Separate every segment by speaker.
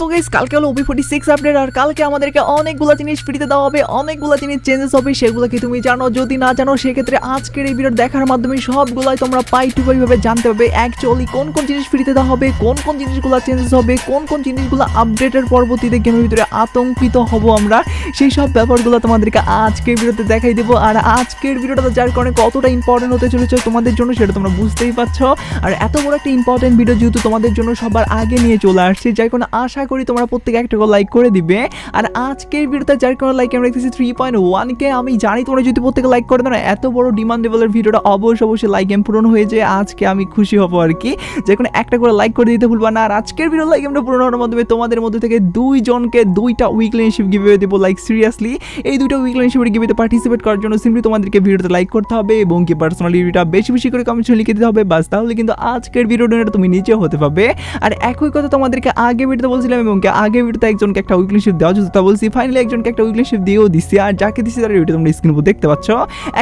Speaker 1: So guys কালকে হলো OP forty six update আর কালকে আমাদেরকে অনেকগুলো জিনিস ফ্রিতে দেওয়া হবে, অনেকগুলো জিনিস চেঞ্জেস হবে, সেগুলো তুমি জানো? যদি না জানো, সেক্ষেত্রে আজকের এই ভিডিও দেখার মাধ্যমে সবগুলাই তোমরা পাই টু পাই ভাবে জানতে পারবে। অ্যাকচুয়ালি কোন কোন জিনিস ফ্রিতে দেওয়া হবে, কোন কোন জিনিসগুলো চেঞ্জেস হবে, কোন কোন জিনিসগুলো আপডেটের পরবর্তীতে গেমের ভিতরে আতঙ্কিত হব আমরা, সেই সব ব্যাপারগুলো তোমাদেরকে আজকের ভিডিওতে দেখাই দেবো। আর আজকের ভিডিওটা যার কারণে কতটা ইম্পর্টেন্ট হতে চলেছে তোমাদের জন্য, সেটা তোমরা বুঝতেই পারছ। আর এত বড় একটা ইম্পর্টেন্ট ভিডিও যেহেতু তোমাদের জন্য সবার আগে নিয়ে চলে আসছে, যার কোনো আশা করি তোমরা প্রত্যেকে একটা করে লাইক করে দিবে। আর আজকের ভিডিওতে যার কোনো লাইক আমরা দেখতেছি থ্রি পয়েন্ট ওয়ানকে আমি জানি তোমরা যদি প্রত্যেকে লাইক করে দাও না, এত বড় ডিমান্ড লেভেলের ভিডিওটা অবশ্যই অবশ্যই লাইক গেম পূরণ হয়ে যায়, আজকে আমি খুশি হব আর কি। যে কোনো একটা করে লাইক করে দিতে ভুলবা না, আর আজকের ভিডিও লাইক গেমটা পূরণ হওয়ার মাধ্যমে তোমাদের মধ্যে থেকে দুইজনকে দুইটা উইকলিনশিপ গিভে দেবো লাইক সিরিয়াসলি এই দুইটা উইকলিনশিপের গিভিতে পার্টিসিপেট করার জন্য সিম্পলি তোমাদেরকে ভিডিওতে লাইক করতে হবে এবং কি পার্সোনালি ভিডিওটা বেশি বেশি করে কমেন্টে লিখে দিতে হবে। বাস, তাহলে কিন্তু আজকের ভিডিওটা তুমি নিচে হতে পারবে। আর একই কথা তোমাদেরকে আগে ভিডিওতে বলছিলাম এবং আগে ভিডিওতে একজনকে একটা উইকলিনশিপ দেওয়া যেত তা বলছি ফাইনালি একজনকে একটা উইকলিনশিপ দিয়েও দিচ্ছি আর যাকে দিচ্ছি তার ভিডিও তোমরা স্ক্রিন দেখতে পাচ্ছ।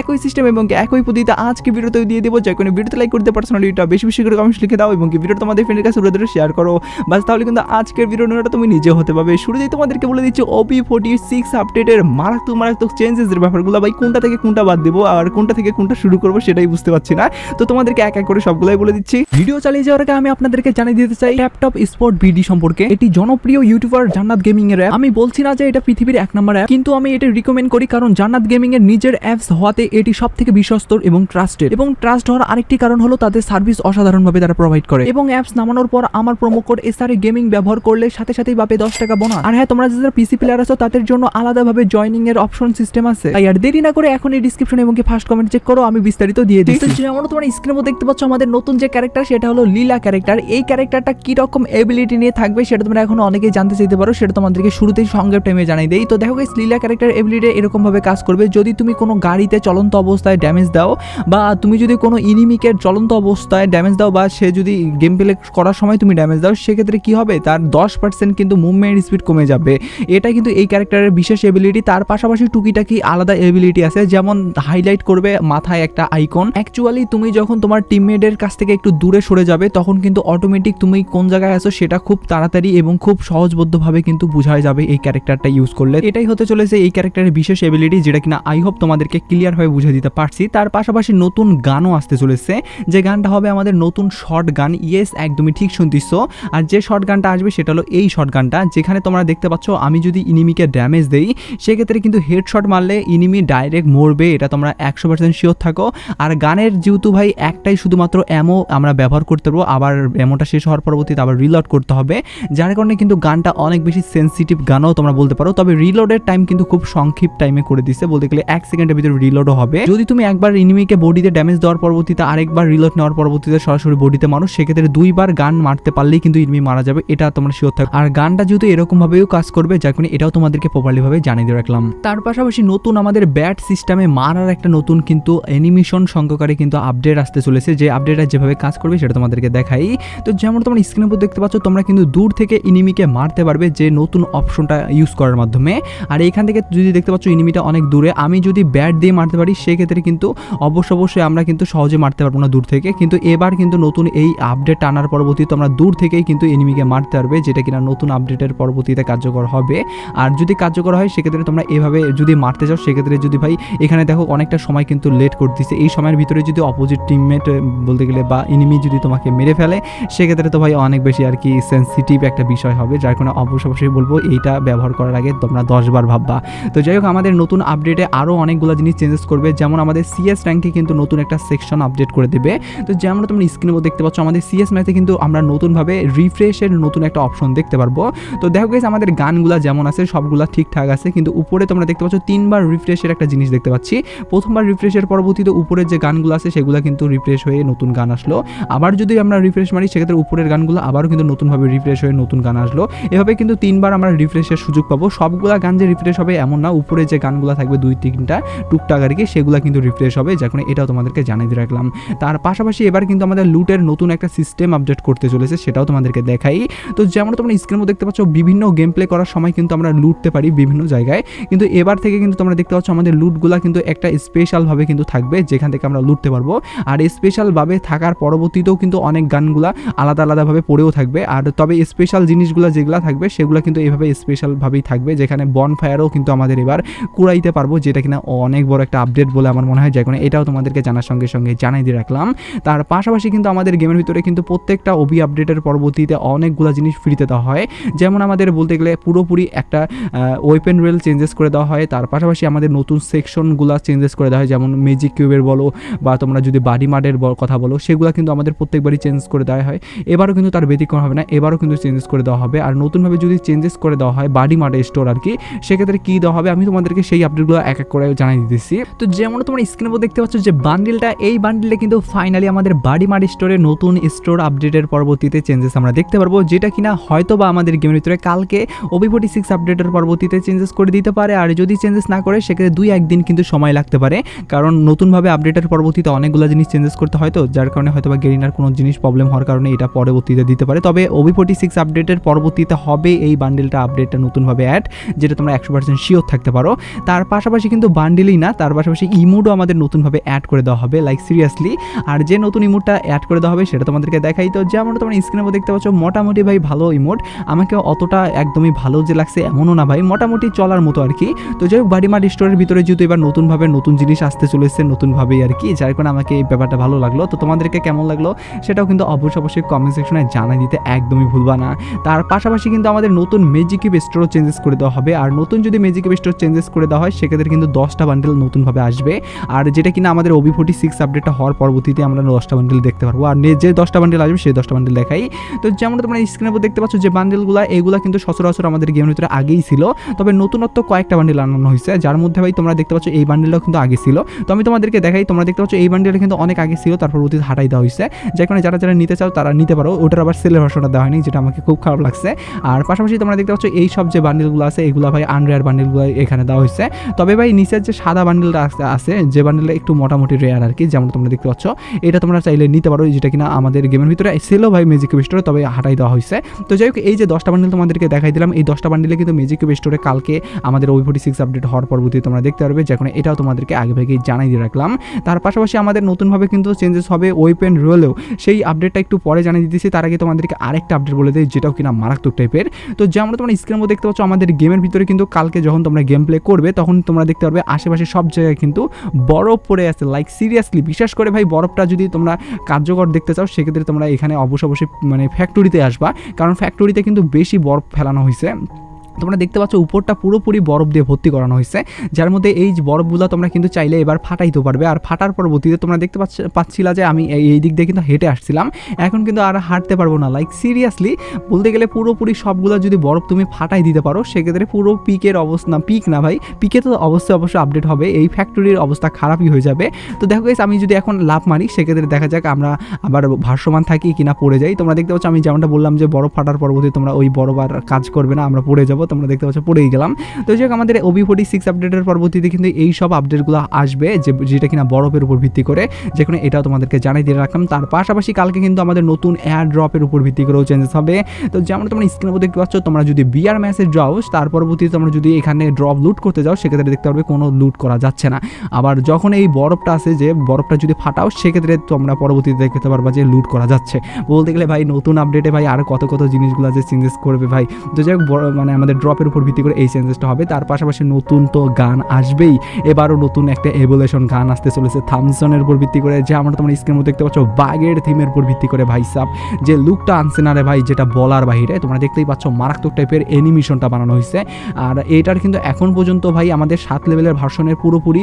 Speaker 1: একই সিস্টেম এবং একই পদ্ধতিতে আজকে ভিডিওতেও দিয়ে দেবো, যে কোনো ভিডিওতে লাইক করতে পার্সোনালি ভিডিওটা বেশি বেশি করে কমেন্টস লিখে দাও এবং কি ভিডিওটা তোমাদের ফ্রেন্ডের কাছে ধরে শেয়ার করো। বাস, তাহলে কিন্তু আজকের ভিডিওটা তুমি নিজে হতে পারবে। শুরুতেই তোমাদেরকে বলে দিচ্ছি ওপি ফোর্টি সিক্স আপডেটের মারাত্মক মারাত্মক চেঞ্জেসের ব্যাপারগুলো। ভাই, কোনটা থেকে কোনটা বাদ দেবো আর কোনটা থেকে কোনটা শুরু করব সেটাই বুঝতে পারছি না। তো তোমাদেরকে এক এক করে সবগুলাই বলে দিচ্ছি। ভিডিও চালিয়ে যাওয়ার আগে আমি আপনাদেরকে জানিয়ে দিতে চাই, ল্যাপটপ স্পোর্ট ভিডি সম্পর্কে। এটি জনপ্রিয় ইউটিউবার জান্নাত গেমিং এর অ্যাপ আমি বলছি না যে এটা পৃথিবীর এক নম্বর অ্যাপ কিন্তু আমি এটা রিকমেন্ড করি কারণ জান্নাত গেমিং এর নিজের অ্যাপস হওয়াতে এটি সব থেকে বিশ্বস্ত এবং ট্রাস্টেড এবং ট্রাস্ট হওয়ার আরেকটি কারণ হলো তাদের সার্ভিস অসাধারণভাবে তারা প্রোভাইড করে। এবং অ্যাপস নামানোর পর আমার প্রোমো কোড এসআর গেমিং ব্যবহার করলে সাথে সাথেই পাবে দশ টাকা বোনাস আর হ্যাঁ তোমরা যারা পিসি প্লেয়ার আছো, তাদের জন্য আলাদাভাবে জয়নিং এর অপশন সিস্টেম আছে। তাই আর দেরি না করে এখন এই ডিসক্রিপশন এবং ফার্স্ট কমেন্ট চেক করো, আমি বিস্তারিত দিয়ে দিচ্ছি। যেমন তোমরা স্ক্রিনের মধ্যে দেখতে পাচ্ছ আমাদের নতুন যে ক্যারেক্টার সেটা হলো লীলা ক্যারেক্টার এই ক্যারেক্টারটা কি রকম এবিলিটি নিয়ে থাকবে, সেটা তোমরা এখন অনেকেই জানতে চাইতে পারো, সেটা তোমাদেরকে শুরুতেই সংক্ষেপ টাইমে জানাই দেই। তো দেখো গাইস লীলা ক্যারেক্টার এবিলিটি এরকম ভাবে কাজ করবে, যদি তুমি কোনো গাড়িতে চলন্ত অবস্থায় ড্যামেজ দাও বা তুমি যদি কোনো ইনিমিকে চলন্ত অবস্থায় ড্যামেজ দাও বা সে যদি গেম প্লে করার সময় তুমি ড্যামেজ দাও, সেক্ষেত্রে কি হবে? তার দশ পার্সেন্ট কিন্তু মুভমেন্ট স্পিড কমে যাবে। এটা কিন্তু এই ক্যারেক্টারের বিশেষ এবিলিটি তার পাশাপাশি টুকিটাকি আলাদা এবিলিটি আছে, যেমন হাইলাইট করবে মাথায় একটা আইকন অ্যাকচুয়ালি তুমি যখন তোমার টিমমেটের কাছ থেকে একটু দূরে সরে যাবে, তখন কিন্তু অটোমেটিক তুমি কোন জায়গায় আছো সেটা খুব তাড়াতাড়ি এবং খুব সহজবদ্ধভাবে কিন্তু বোঝা যাবে এই ক্যারেক্টারটা ইউজ করলে। এটাই হতে চলেছে এই ক্যারেক্টারের বিশেষ এবিলিটি যেটা কিনা আই হোপ তোমাদেরকে ক্লিয়ার হয়ে বুঝে দিতে পারছি। তার পাশাপাশি নতুন গানও আসতে চলেছে। যে গানটা হবে আমাদের নতুন শর্ট গান ইয়েস একদমই ঠিক শুনতিস। আর যে শর্ট গানটা আসবে সেটা হলো এই শর্ট গানটা। যেখানে তোমরা দেখতে পাচ্ছ, আমি যদি ইনিমিকে ড্যামেজ দেই, সেক্ষেত্রে কিন্তু হেডশট মারলে ইনিমি ডাইরেক্ট মরবে, এটা তোমরা একশো পার্সেন্ট শিওর থাকো। আর গানের যেহেতু ভাই, একটাই শুধুমাত্র অ্যামো আমরা ব্যবহার করতে পারব, আবার অ্যামোটা শেষ হওয়ার পরবর্তীতে আবার রিলোড করতে হবে। যার কারণে কিন্তু গানটা অনেক বেশি সেন্সিটিভ গানও তোমরা বলতে পারো। তবে রিলোডের টাইম কিন্তু খুব সংক্ষিপ্ত টাইমে করে দিচ্ছে বলতে গেলে এক সেকেন্ডের ভিতরে রিলোডও হবে। যদি তুমি একবার ইনিমিকে বডিতে ড্যামেজ দেওয়ার পরবর্তীতে আরেকবার রিলোড নেওয়ার পরবর্তীতে সরাসরি বডিতে মানুষ সেক্ষেত্রে দুইবার গান মারতে পারলেই কিন্তু ইনিমি মারা যাবে। এটা তোমরা শিওর থাকো। আর গানটা যেহেতু এরকম ভাবেও কাজ করবে, যার কারণে এটাও তোমাদেরকে প্রপারলি ভাবে জানিয়ে দিয়ে রাখলাম। তার পাশাপাশি নতুন আমাদের ব্যাট সিস্টেমে মারার একটা নতুন কিন্তু অ্যানিমেশন সংখ্যকারে কিন্তু আপডেট আসতে চলেছে। যে আপডেটটা যেভাবে কাজ করবে সেটা তোমাদেরকে দেখাই। তো যেমন তোমরা স্ক্রিনের উপর দেখতে পাচ্ছ, তোমরা কিন্তু দূর থেকে ইনিমিকে মারতে পারবে যে নতুন অপশনটা ইউজ করার মাধ্যমে। আর এইখান থেকে যদি দেখতে পাচ্ছ ইনিমিটা অনেক দূরে, আমি যদি ব্যাট দিয়ে মারতে পারি, সেক্ষেত্রে কিন্তু অবশ্য অবশ্যই আমরা কিন্তু সহজে মারতে পারব না দূর থেকে। কিন্তু এবার কিন্তু নতুন এই আপডেট আনার পরবর্তীতে আমরা দূর থেকেই কিন্তু এনিমিকে মারতে পারবে, যেটা কিনা নতুন আপডেটের পরবর্তীতে কার্যকর হবে। আর যদি কার্যকর হয়, সেক্ষেত্রে তোমরা এভাবে যদি মারতে চাও, সেক্ষেত্রে যদি ভাই, এখানে দেখো অনেকটা সময় কিন্তু লেট করতেছে এই সময়ের ভিতরে যদি অপোজিট টিমমেট বলতে গেলে বা এনিমি যদি তোমাকে মেরে ফেলে, সেক্ষেত্রে তো ভাই অনেক বেশি আর কি সেন্সিটিভ একটা বিষয় হবে, যার কারণে অবশ্য অবশ্যই বলব এইটা ব্যবহার করার আগে তোমরা দশবার ভাববা। তো যাই হোক, আমাদের নতুন আপডেটে আরও অনেকগুলো জিনিস চেঞ্জেস করবে, যেমন আমাদের সিএস র্যাঙ্কে কিন্তু নতুন একটা সেকশন আপডেট করে দেবে। তো যেমন তোমরা স্ক্রিনে মধ্যে দেখতে পাচ্ছ, আমাদের সিএস ম্যাচে কিন্তু আমরা নতুনভাবে রিফ্রেশের নতুন একটা অপশন দেখতে পারব। তো দেখো গেছে আমাদের গানগুলো যেমন আছে, সবগুলো ঠিকঠাক আছে, কিন্তু উপরে তোমরা দেখতে পাচ্ছ তিনবার রিফ্রেশের একটা জিনিস দেখতে পাচ্ছি। প্রথমবার রিফ্রেশের পরবর্তীতে উপরের যে গানগুলো আছে, সেগুলো কিন্তু রিফ্রেশ হয়ে নতুন গান আসলো। আবার যদি আমরা রিফ্রেশ মারি, সেক্ষেত্রে উপরের গানগুলো আবারও কিন্তু নতুনভাবে রিফ্রেশ হয়ে নতুন গান আসলো। এভাবে কিন্তু তিনবার আমরা রিফ্রেশের সুযোগ পাবো। সবগুলা গান যে রিফ্রেশ হবে এমন না। উপরে যে গানগুলো থাকবে দুই, তিনটা টুকটাক আর কি, সেগুলো কিন্তু রিফ্রেশ হবে। যখন এটাও তোমাদেরকে জানিয়ে দিয়ে রাখলাম। তার পাশাপাশি এবার কিন্তু আমাদের লুটের নতুন একটা সিস্টেম আপডেট করতে চলেছে, সেটাও তোমাদেরকে দেখাই। তো যেমন তোমরা স্ক্রিনের মধ্যে দেখতে পাচ্ছ, বিভিন্ন গেম প্লে করার সময় কিন্তু আমরা লুটতে পারি বিভিন্ন জায়গায়। কিন্তু এবার থেকে কিন্তু তোমরা দেখতে পাচ্ছ, আমাদের লুটগুলো কিন্তু একটা স্পেশালভাবে কিন্তু থাকবে, যেখান থেকে আমরা লুটতে পারব। আর স্পেশালভাবে থাকার পরবর্তীতেও কিন্তু অনেক গানগুলা আলাদা আলাদাভাবে পড়েও থাকবে। আর তবে স্পেশাল জিনিস
Speaker 2: জিনিসগুলো যেগুলো থাকবে, সেগুলো কিন্তু এভাবে স্পেশালভাবেই থাকবে, যেখানে বন ফায়ারও কিন্তু আমাদের এবার কুড়াইতে পারব, যেটা কিনা অনেক বড় একটা আপডেট বলে আমার মনে হয়। যে এটাও তোমাদেরকে জানার সঙ্গে সঙ্গে জানাই দিয়ে রাখলাম। তার পাশাপাশি কিন্তু আমাদের গেমের ভিতরে কিন্তু প্রত্যেকটা ওবি আপডেটের পরবর্তীতে অনেকগুলো জিনিস ফ্রিতে দেওয়া হয়। যেমন আমাদের বলতে গেলে পুরোপুরি একটা ওয়েপেন রেল চেঞ্জেস করে দেওয়া হয়। তার পাশাপাশি আমাদের নতুন সেকশনগুলো চেঞ্জেস করে দেওয়া হয়, যেমন ম্যাজিক কিউবের বলো, বা তোমরা যদি বাডি মার্ডের কথা বলো, সেগুলো কিন্তু আমাদের প্রত্যেকবারই চেঞ্জ করে দেওয়া হয়। এবারও কিন্তু তার ব্যতিক্রম হবে না, এবারও কিন্তু চেঞ্জেস করে দেওয়া হবে আর নতুনভাবে যদি চেঞ্জেস করে দেওয়া হয় বাডি মার্ডের স্টোর আর কি সেক্ষেত্রে কী দেওয়া হবে আমি তোমাদেরকে সেই আপডেটগুলো এক এক করে জানাই দিতেছি। তো যেমন তোমরা স্ক্রিনের উপর দেখতে পাচ্ছ যে বান্ডিলটা এই বান্ডিলটা কিন্তু ফাইনালি আমাদের বাডি মার্ড স্টোরে নতুন স্টোর আপডেটের পরবর্তীতে চেঞ্জেস আমরা দেখতে পারব, যেটা কিনা হয়তো বা আমাদের গেমের ভিতরে কালকে ওবি ফোর্টি সিক্স আপডেটের পরবর্তীতে চেঞ্জেস করে দিতে পারে। আর যদি চেঞ্জেস না করে, সেক্ষেত্রে দুই একদিন কিন্তু সময় লাগতে পারে। কারণ নতুনভাবে আপডেটের পরবর্তীতে অনেকগুলো জিনিস চেঞ্জেস করতে হয় তো, যার কারণে হয়তো বা গেরিনার কোনো জিনিস প্রবলেম হওয়ার কারণে এটা পরবর্তীতে দিতে পারে। তবে ওবি ফোর্টি সিক্স আপডেটের পরবর্তীতে হবে এই বান্ডেলটা আপডেটটা নতুনভাবে অ্যাড যেটা তোমরা একশো পার্সেন্ট শিওর থাকতে পারো। তার পাশাপাশি কিন্তু বান্ডেলই না, তার পাশাপাশি ইমোডও আমাদের নতুনভাবে অ্যাড করে দেওয়া হবে লাইক সিরিয়াসলি আর যে নতুন ইমোটটা অ্যাড করে দেওয়া হবে, সেটা তোমাদেরকে দেখাই। তো যেমন তোমরা স্ক্রিনের মধ্যে দেখতে পাচ্ছ, মোটামুটি ভাই ভালো ইমোট আমাকে অতটা একদমই ভালো যে লাগছে এমনও না ভাই, মোটামুটি চলার মতো আর কি। তো যাই হোক বাড়িমার স্টোরের ভিতরে যেহেতু এবার নতুনভাবে নতুন জিনিস আসতে চলেছে নতুনভাবেই আর কি, যার কারণে আমাকে এই ব্যাপারটা ভালো লাগল। তো তোমাদেরকে কেমন লাগল, সেটাও কিন্তু অবশ্যই অবশ্যই কমেন্ট সেকশনে জানাই দিতে একদমই ভুলবা না। তার পাশাপাশি কিন্তু আমাদের নতুন কিউব স্টোরও চেঞ্জেস করে দেওয়া হবে। আর নতুন যদি কিউব স্টোর চেঞ্জেস করে দেওয়া হয়, সেক্ষেত্রে কিন্তু দশটা বান্ডেল নতুনভাবে আসবে। আর যেটা কিনা আমাদের ওবি ফোর্টি সিক্স আপডেটটা হওয়ার পরবর্তীতে আমরা দশটা বান্ডেল দেখতে পারব। আর যে দশটা বান্ডেল আসবে, সেই দশটা বান্ডেল দেখাই। তো যেমন তোমরা স্ক্রিনের উপর দেখতে পাচ্ছ যে বান্ডেলগুলো এগুলো কিন্তু সচরাচর আমাদের গেমের ভিতরে আগেই ছিল। তবে নতুনত্ব কয়েকটা বান্ডেল আনানো হয়েছে। যার মধ্যে ভাই তোমরা দেখতে পাচ্ছ এই বান্ডেলটাও কিন্তু আগে ছিল। তো আমি তোমাদেরকে দেখাই, তোমরা দেখতে পাচ্ছ এই বান্ডেলটা কিন্তু অনেক আগে ছিল, তারপর অতীত হাটাই দেওয়া হয়েছে। যে কারণে যারা যারা নিতে চাও, তারা নিতে পারো। ওটার আবার সেলের ভার্সনটা দেওয়া হয়নি, যেটা আমাকে খুব খারাপ লাগছে। আর পাশাপাশি তোমরা দেখতে পাচ্ছ, এই সব যে বান্ডেলগুলো আছে, এগুলো ভাই আনরেয়ার বান্ডেলগুলো এখানে দেওয়া হয়েছে। তবে ভাই নিচের যে সাদা বান্ডেলটা আছে- যে বান্ডেলটা একটু মোটামুটি রেয়ার আর কি যেমন তোমরা দেখতে পাচ্ছ, এটা তোমরা চাইলে নিতে পারো, যেটা কিনা আমাদের গেমের ভিতরে সেলও ভাই ম্যাজিক স্টোরে তবে হাটাই দেওয়া হয়েছে। তো যাই হোক, এই যে দশটা বান্ডিল তোমাদেরকে দেখাই দিলাম, এই দশটা বান্ডিলে কিন্তু ম্যাজিক স্টোরে কালকে আমাদের ওই ফোর্টি সিক্স আপডেট হওয়ার পরবর্তী তোমরা দেখতে পারবে, যে এখন এটাও তোমাদেরকে আগে ভাগেই জানাই দিয়ে রাখলাম। তার পাশাপাশি আমাদের নতুনভাবে কিন্তু চেঞ্জেস হবে ওয়েপেন রোলেও সেই আপডেটটা একটু পরে জানিয়ে দিতেছি, তার আগে তোমাদেরকে আরেকটা আপডেট বলে দেয় যেটাও কিনা মারাত্মক টাইপের তো যেমন তোমরা স্ক্রিনের মধ্যে দেখতে পাচ্ছ, আমাদের গেমের ভিতরে কিন্তু কালকে যখন তোমরা গেম প্লে করবে, তখন তোমরা দেখতে পারবে আশেপাশে সব জায়গায় কিন্তু বরফ পড়ে আছে। লাইক সিরিয়াসলি বিশ্বাস করে ভাই, বরফটা যদি তোমরা কার্যকর দেখতে চাও, সেক্ষেত্রে তোমরা এখানে অবশ্য অবশ্যই মানে ফ্যাক্টরিতে আসবা। কারণ ফ্যাক্টরিতে কিন্তু বেশি বরফ ফেলানো হয়েছে তোমরা দেখতে পাচ্ছ উপরটা পুরোপুরি বরফ দিয়ে ভর্তি করানো হয়েছে। যার মধ্যে এই বরফগুলো তোমরা কিন্তু চাইলে এবার ফাটাইতে পারবে। আর ফাটার পরবর্তীতে তোমরা দেখতে পাচ্ছ পাচ্ছিলা যে আমি এই দিক দিয়ে কিন্তু হেঁটে আসছিলাম। এখন কিন্তু আর হাঁটতে পারব না। লাইক সিরিয়াসলি বলতে গেলে পুরোপুরি সবগুলো যদি বরফ তুমি ফাটাই দিতে পারো সেক্ষেত্রে পুরো পিকের অবস্থা পিক না ভাই পিকে তো অবশ্যই অবশ্যই আপডেট হবে। এই ফ্যাক্টরির অবস্থা খারাপই হয়ে যাবে। তো দেখো guys, আমি যদি এখন লাভ মারি সেক্ষেত্রে দেখা যাক আমরা আবার ভারসমান থাকি কিনা পড়ে যাই। তোমরা দেখতে পাচ্ছ আমি যেমনটা বললাম যে বরফ ফাটার পরবর্তী তোমরা ওই বরফ আর কাজ করবে না আমরা পড়ে যাব। তোমরা দেখতে পাচ্ছ, পড়েই গেলাম। তো যাই আমাদের ওবি ফোর্টি সিক্স আপডেটের পরবর্তীতে কিন্তু এই সব আপডেটগুলো আসবে, যে, যেটা কিনা বরফের উপর ভিত্তি করে, যেখানে এটাও তোমাদেরকে জানাই দিয়ে রাখলাম। তার পাশাপাশি কালকে কিন্তু আমাদের নতুন এয়ার ড্রপের উপর ভিত্তি করেও চেঞ্জেস হবে। তো যেমন তোমরা স্ক্রিনের উপর দেখতে পাচ্ছ, তোমরা যদি বিআর ম্যাচে যাও, তার পরবর্তীতে তোমরা যদি এখানে ড্রপ লুট করতে যাও, সেক্ষেত্রে দেখতে পারবে কোনো লুট করা যাচ্ছে না। আবার যখন এই বরফটা আছে যে বরফটা যদি ফাটাও, সেক্ষেত্রে তোমরা পরবর্তীতে দেখতে পারবা যে লুট করা যাচ্ছে। বলতে গেলে ভাই, নতুন আপডেটে ভাই, আর কত কত জিনিসগুলো যে চেঞ্জেস করবে ভাই। তো যাই হোক মানে আমাদের ড্রপের উপর ভিত্তি করে এই চেঞ্জেসটা হবে। তার পাশাপাশি নতুন তো গান আসবেই। এবারও নতুন একটা এভোলেশন গান আসতে চলেছে থামসনের উপর ভিত্তি করে, যে আমরা তোমার স্ক্রিনের মধ্যে দেখতে পাচ্ছ বাগের থিমের উপর ভিত্তি করে ভাই সাপ যে লুকটা আনছে না রে ভাই, যেটা বলার বাহিরে, তোমরা দেখতেই পাচ্ছ মারাত্মক টাইপের অ্যানিমেশনটা বানানো হয়েছে। আর এটার কিন্তু এখন পর্যন্ত ভাই আমাদের সাত লেভেলের ভার্সনের পুরোপুরি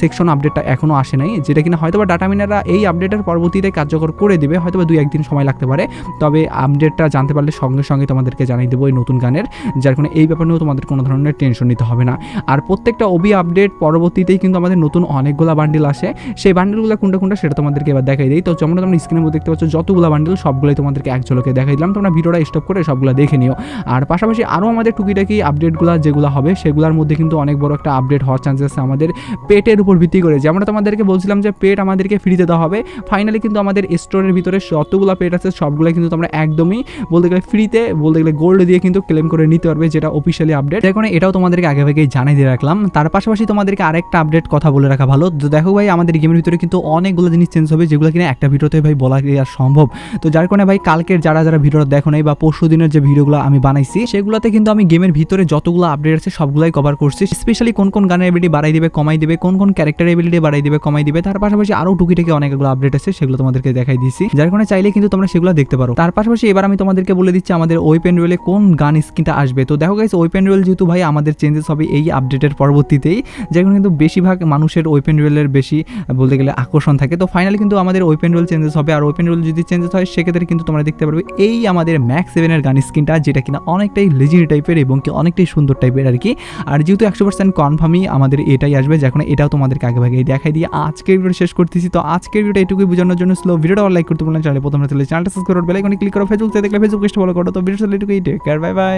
Speaker 2: সেকশন আপডেটটা এখনও আসে নাই। যেটা কিনা হয়তো বা ডাটা মিনাররা এই আপডেটের পরবর্তীতে কার্যকর করে দেবে হয়তো বা দুই একদিন সময় লাগতে পারে। তবে আপডেটটা জানতে পারলে সঙ্গে সঙ্গে তোমাদেরকে জানিয়ে দেবো এই নতুন গানের, যার কারণে এই ব্যাপার নিয়েও তোমাদের কোনো ধরনের টেনশন নিতে হবে না। আর প্রত্যেকটা ওবি আপডেট পরবর্তীতেই কিন্তু আমাদের নতুন অনেকগুলো বান্ডিল আসে। সেই বান্ডিলগুলো কোনটা কোনটা সেটা তোমাদেরকে এবার দেখাই দিই। তো যেমন তোমরা স্ক্রিনের মধ্যে দেখতে পাচ্ছ, যতগুলো বান্ডিল সবগুলোই তোমাদেরকে এক ঝলকে দেখাই দিলাম। তোমরা ভিডিওটা স্টপ করে সবগুলো দেখে নিও। আর পাশাপাশি আরও আমাদের টুকিটাকি আপডেটগুলো যেগুলো হবে, সেগুলোর মধ্যে কিন্তু অনেক বড় একটা আপডেট হওয়ার চান্সেস আছে আমাদের পেটের উপর ভিত্তি করে। যেমন তোমাদেরকে বলছিলাম যে পেট আমাদেরকে ফ্রিতে দেওয়া হবে। ফাইনালি কিন্তু আমাদের স্টোরের ভিতরে যতগুলো পেট আছে সবগুলো কিন্তু তোমরা একদমই বলতে গেলে ফ্রিতে বলতে গেলে গোল্ড দিয়ে কিন্তু ক্লেম করে নিতে পারবে। হবে যেটা অফিসিয়ালি আপডেট কারণে এটাও তোমাদেরকে আগে ভাগেই জানাই দিয়ে রাখলাম। তার পাশাপাশি তোমাদেরকে আরেকটা আপডেট কথা বলে রাখা ভালো। তো দেখো ভাই, আমাদের গেমের ভিতরে কিন্তু অনেকগুলো জিনিস চেঞ্জ হবে, যেগুলো কিনা একটা ভিডিওতে ভাই বলা আর সম্ভব। তো যার কারণে ভাই, কালকের যারা যারা ভিডিওটা দেখো নাই বা পরশু দিনের যে ভিডিওগুলো আমি বানাইছি, সেগুলোতে কিন্তু আমি গেমের ভিতরে যতগুলো আপডেট আছে, সবগুলাই কভার করছি। স্পেশালি কোন কোন গানের এবিলিটি বাড়াই দিবে, কমাই দিবে, কোন কোন ক্যারেক্টার এবিলিটি বাড়াই দিবে, কমাই দিবে। তার পাশাপাশি আরও টুকিটাকি অনেকগুলো আপডেট আছে, সেগুলো তোমাদেরকে দেখাই দিয়েছি। যার কারণে চাইলে কিন্তু তোমরা সেগুলো দেখতে পারো। তার পাশাপাশি এবার আমি তোমাদেরকে বলে দিচ্ছি, আমাদের ওয়েপেন রুয়েলে কোন গান স্কিনটা আসবে। তো দেখো গাইস ওয়েপেন রুয়েল যেহেতু ভাই, আমাদের চেঞ্জেস হবে এই আপডেটের পরবর্তীতেই। কারণে কিন্তু বেশিরভাগ মানুষের ওয়েপেন রুয়েলের বেশি বলতে গেলে আকর্ষণ থাকে। তো ফাইনালি কিন্তু আমাদের ওয়েপেন রুয়েল চেঞ্জেস হবে। আর ওয়েপেন রুয়েল যদি চেঞ্জেস হয়, সেক্ষেত্রে কিন্তু তোমরা দেখতে পারবে এই আমাদের ম্যাক্স সেভেনের গান স্কিনটা যেটা কিনা অনেকটাই লেজিরি টাইপের এবং কি অনেকটাই সুন্দর টাইপের আর কি। আর যেহেতু একশো পার্সেন্ট কনফার্মই আমাদের এটাই আসবে যখন এটাও তোমাদেরকে আগে ভাগে দেখাই দিয়ে আজকের ভিডিও শেষ করতেছি। তো আজকের ভিডিওটা এটুকুই বোঝানোর জন্য স্লো ভিডিওটা লাইক করতে বললাম চ্যানেল প্রথমে চ্যানেলটা সাবস্ক্রাইব বেলাইকনে ক্লিক করো ফেসবুক থেকে দেখলে ফেসবুক ফলো করো। তো ভিডিও এটুকুই। Take care bye bye